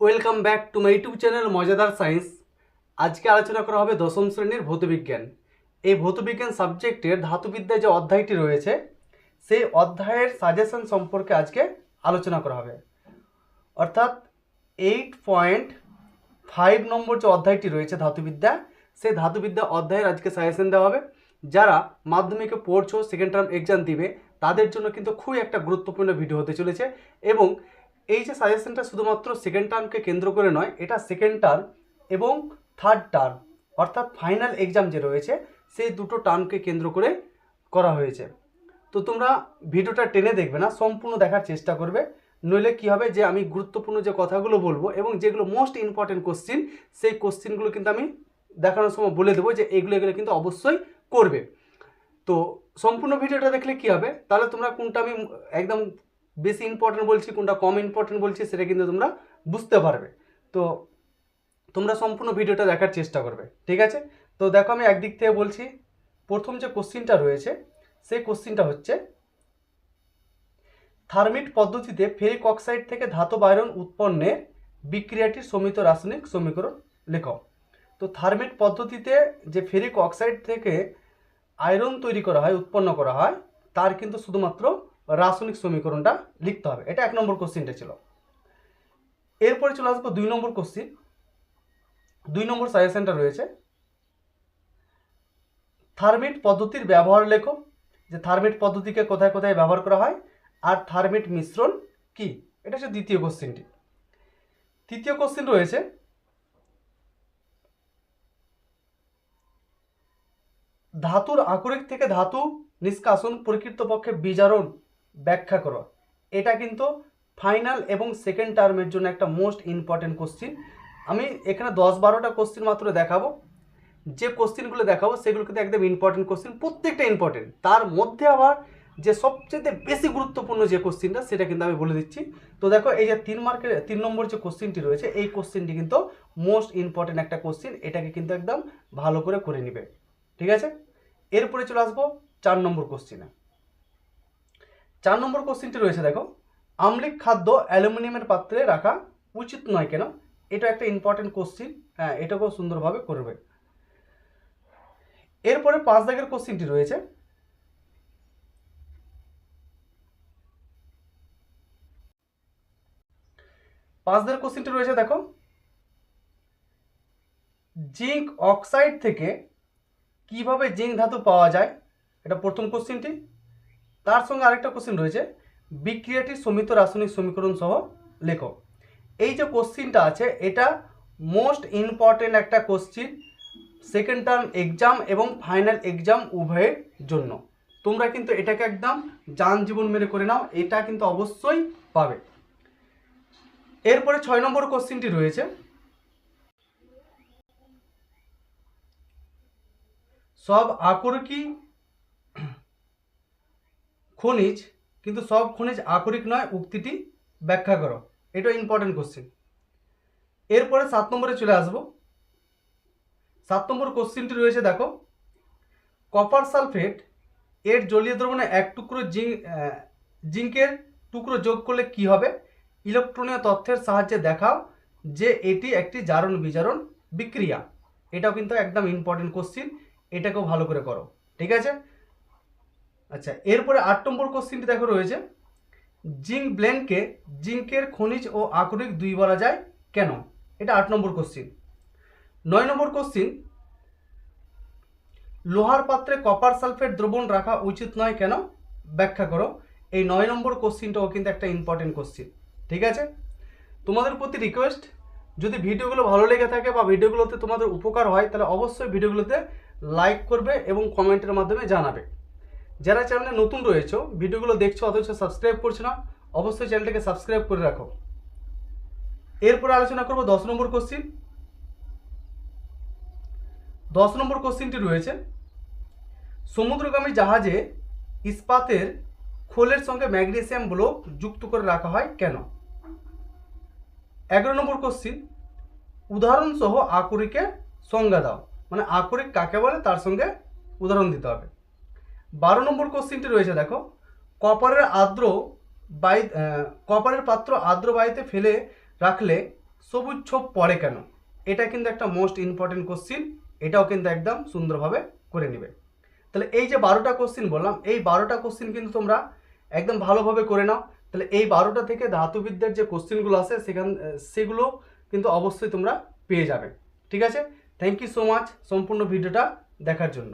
Welcome back to my YouTube channel মজাদার science. আজকে আলোচনা করা হবে দশম শ্রেণির ভৌতবিজ্ঞান। এই ভৌতবিজ্ঞান সাবজেক্টের ধাতুবিদ্যায় যে অধ্যায়টি রয়েছে, সেই অধ্যায়ের সাজেশন সম্পর্কে আজকে আলোচনা করা হবে। অর্থাৎ এইট পয়েন্ট ফাইভ নম্বর যে অধ্যায়টি রয়েছে ধাতুবিদ্যা, সেই ধাতুবিদ্যা অধ্যায়ের আজকে সাজেশন দেওয়া হবে। যারা মাধ্যমিকে পড়ছো সেকেন্ড টার্ম এক্সাম দিবে, তাদের জন্য কিন্তু খুবই একটা গুরুত্বপূর্ণ ভিডিও হতে চলেছে এবং এই যে সাজেশনটা শুধুমাত্র সেকেন্ড টার্মকে কেন্দ্র করে নয়, এটা সেকেন্ড টার্ম এবং থার্ড টার্ম অর্থাৎ ফাইনাল এক্সাম যে রয়েছে, সেই দুটো টার্মকে কেন্দ্র করে করা হয়েছে। তো তোমরা ভিডিওটা টেনে দেখবে না, সম্পূর্ণ দেখার চেষ্টা করবে। নইলে কী হবে যে আমি গুরুত্বপূর্ণ যে কথাগুলো বলব এবং যেগুলো মোস্ট ইম্পর্টেন্ট কোশ্চিন সেই কোশ্চিনগুলো কিন্তু আমি দেখানোর সময় বলে দেবো যে এগুলো এগুলো কিন্তু অবশ্যই করবে। তো সম্পূর্ণ ভিডিওটা দেখলে কি হবে? তাহলে তোমরা কোনটা আমি একদম বেশি ইম্পর্টেন্ট বলছি, কোনটা কম ইম্পর্টেন্ট বলছি, সেটা কিন্তু তোমরা বুঝতে পারবে। তো তোমরা সম্পূর্ণ ভিডিওটা দেখার চেষ্টা করবে, ঠিক আছে? তো দেখো আমি একদিক থেকে বলছি, প্রথম যে কোশ্চিনটা রয়েছে, সেই কোশ্চিনটা হচ্ছে থার্মিট পদ্ধতিতে ফেরিক অক্সাইড থেকে ধাতব আয়রন উৎপন্নের বিক্রিয়াটির সমিত রাসায়নিক সমীকরণ লেখো তো থার্মিট পদ্ধতিতে যে ফেরিক অক্সাইড থেকে আয়রন তৈরি করা হয়, উৎপন্ন করা হয়, তার কিন্তু শুধুমাত্র রাসায়নিক সমীকরণটা লিখতে হবে। এটা এক নম্বর কোশ্চিনটা ছিল। এরপরে চলে আসব দুই নম্বর কোশ্চিন দুই নম্বর সাজেশনটা রয়েছে। থার্মিট পদ্ধতির ব্যবহার লেখো। যে থার্মিট পদ্ধতিকে কোথায় কোথায় ব্যবহার করা হয় আর থার্মিট মিশ্রণ কি? এটা হচ্ছে দ্বিতীয় কোশ্চিনটি তৃতীয় কোশ্চিন রয়েছে। ধাতুর আকরিক থেকে ধাতু নিষ্কাশন প্রকৃতপক্ষে বিজারণ ব্যাখ্যা করো। এটা কিন্তু ফাইনাল এবং সেকেন্ড টার্মের জন্য একটা মোস্ট ইম্পর্টেন্ট কোশ্চিন আমি এখানে দশ বারোটা কোশ্চিন মাত্র দেখাবো। যে কোশ্চিনগুলো দেখাবো, সেগুলো কিন্তু একদম ইম্পর্টেন্ট কোশ্চিন প্রত্যেকটা ইম্পর্টেন্ট তার মধ্যে আবার যে সবচেয়ে বেশি গুরুত্বপূর্ণ যে কোশ্চিনটা সেটা কিন্তু আমি বলে দিচ্ছি। তো দেখো, এই যে তিন মার্কের তিন নম্বর যে কোশ্চিনটি রয়েছে, এই কোশ্চিনটি কিন্তু মোস্ট ইম্পর্টেন্ট একটা কোশ্চিন এটাকে কিন্তু একদম ভালো করে করে নিবে। ঠিক আছে? এরপরে চলে আসব চার নম্বর কোশ্চিনে চার নম্বর কোশ্চিনটি রয়েছে, দেখো। আম্লিক খাদ্য অ্যালুমিনিয়ামের পাত্রে রাখা উচিত নয় কেন? এটা একটা ইম্পর্টেন্ট কোশ্চিন হ্যাঁ এটাকেও সুন্দরভাবে করবে। এরপরে পাঁচ দাগের কোশ্চিনটি রয়েছে। পাঁচ দাগের কোশ্চিনটি রয়েছে, দেখো। জিঙ্ক অক্সাইড থেকে কীভাবে জিঙ্ক ধাতু পাওয়া যায়? এটা প্রথম কোশ্চিনটি তার সঙ্গে আরেকটা কোশ্চিন রয়েছে। বিক্রিয়াটি সমিত রাসায়নিক সমীকরণ সহ লেখো। এই যে কোশ্চিনটা আছে, এটা মোস্ট ইম্পর্টেন্ট একটা কোশ্চিন সেকেন্ড টার্ম এক্সাম এবং ফাইনাল এক্সাম উভয়ের জন্য। তোমরা কিন্তু এটাকে একদম যান জীবন মেরে করে নাও, এটা কিন্তু অবশ্যই পাবে। এরপরে ছয় নম্বর কোশ্চিনটি রয়েছে। সব আকরিকই খনিজ, কিন্তু সব খনিজ আকরিক নয়, উক্তিটি ব্যাখ্যা করো। এটা ইম্পর্টেন্ট কোশ্চেন এরপরে সাত নম্বরে চলে আসব। সাত নম্বর কোশ্চেনটি রয়েছে, দেখো। কপার সালফেট এর জলীয় দ্রবণে এক টুকরো জিঙ্ক জিঙ্কের টুকরো যোগ করলে কি হবে? ইলেকট্রনীয় তথ্যের সাহায্যে দেখাও যে এটি একটি জারণ বিজারণ বিক্রিয়া। এটাও কিন্তু একদম ইম্পর্টেন্ট কোশ্চিন এটাকেও ভালো করে করো। ঠিক আছে? আচ্ছা এরপরে আট নম্বর কোশ্চিনটি দেখো রয়েছে। জিঙ্ক ব্লেন্ডকে, জিঙ্কের খনিজ ও আকরিক দুই বলা যায়। কেন? এটা আট নম্বর কোশ্চিন নয় নম্বর কোশ্চিন লোহার পাত্রে কপার সালফেট দ্রবণ রাখা উচিত নয় কেন? ব্যাখ্যা করো। এই নয় নম্বর কোশ্চিনটাও কিন্তু একটা ইম্পর্টেন্ট কোশ্চিন ঠিক আছে? তোমাদের প্রতি রিকোয়েস্ট যদি ভিডিওগুলো ভালো লেগে থাকে বা ভিডিওগুলোতে তোমাদের উপকার হয়, তাহলে অবশ্যই ভিডিওগুলোতে লাইক করবে এবং কমেন্টের মাধ্যমে জানাবে। যারা চ্যানেলে নতুন রয়েছে, ভিডিওগুলো দেখছ, অথচ সাবস্ক্রাইব করছ না, অবশ্যই চ্যানেলটাকে সাবস্ক্রাইব করে রাখো। এরপরে আলোচনা করব দশ নম্বর কোশ্চিন দশ নম্বর কোশ্চিনটি রয়েছে, সমুদ্রগামী জাহাজে ইস্পাতের খোলের সঙ্গে ম্যাগনেসিয়াম ব্লক যুক্ত করে রাখা হয় কেন? এগারো নম্বর কোশ্চিন উদাহরণসহ আকরিকের সংজ্ঞা দাও। মানে আকরিক কাকে বলে? তার সঙ্গে উদাহরণ দিতে হবে। বারো নম্বর কোশ্চিনটি রয়েছে, দেখো। কপারের আর্দ্র বাই কপারের পাত্র আর্দ্র বায়ুতে ফেলে রাখলে সবুজ ছোপ পড়ে কেন? এটা কিন্তু একটা মোস্ট ইম্পর্টেন্ট কোশ্চিন এটাও কিন্তু একদম সুন্দরভাবে করে নেবে। তাহলে এই যে বারোটা কোশ্চিন বললাম, এই বারোটা কোশ্চিন কিন্তু তোমরা একদম ভালোভাবে করে নাও। তাহলে এই বারোটা থেকে ধাতুবিদ্যার যে কোশ্চিনগুলো আছে, সেখান, সেগুলো কিন্তু অবশ্যই তোমরা পেয়ে যাবে। ঠিক আছে? থ্যাংক ইউ সো মাচ সম্পূর্ণ ভিডিওটা দেখার জন্য।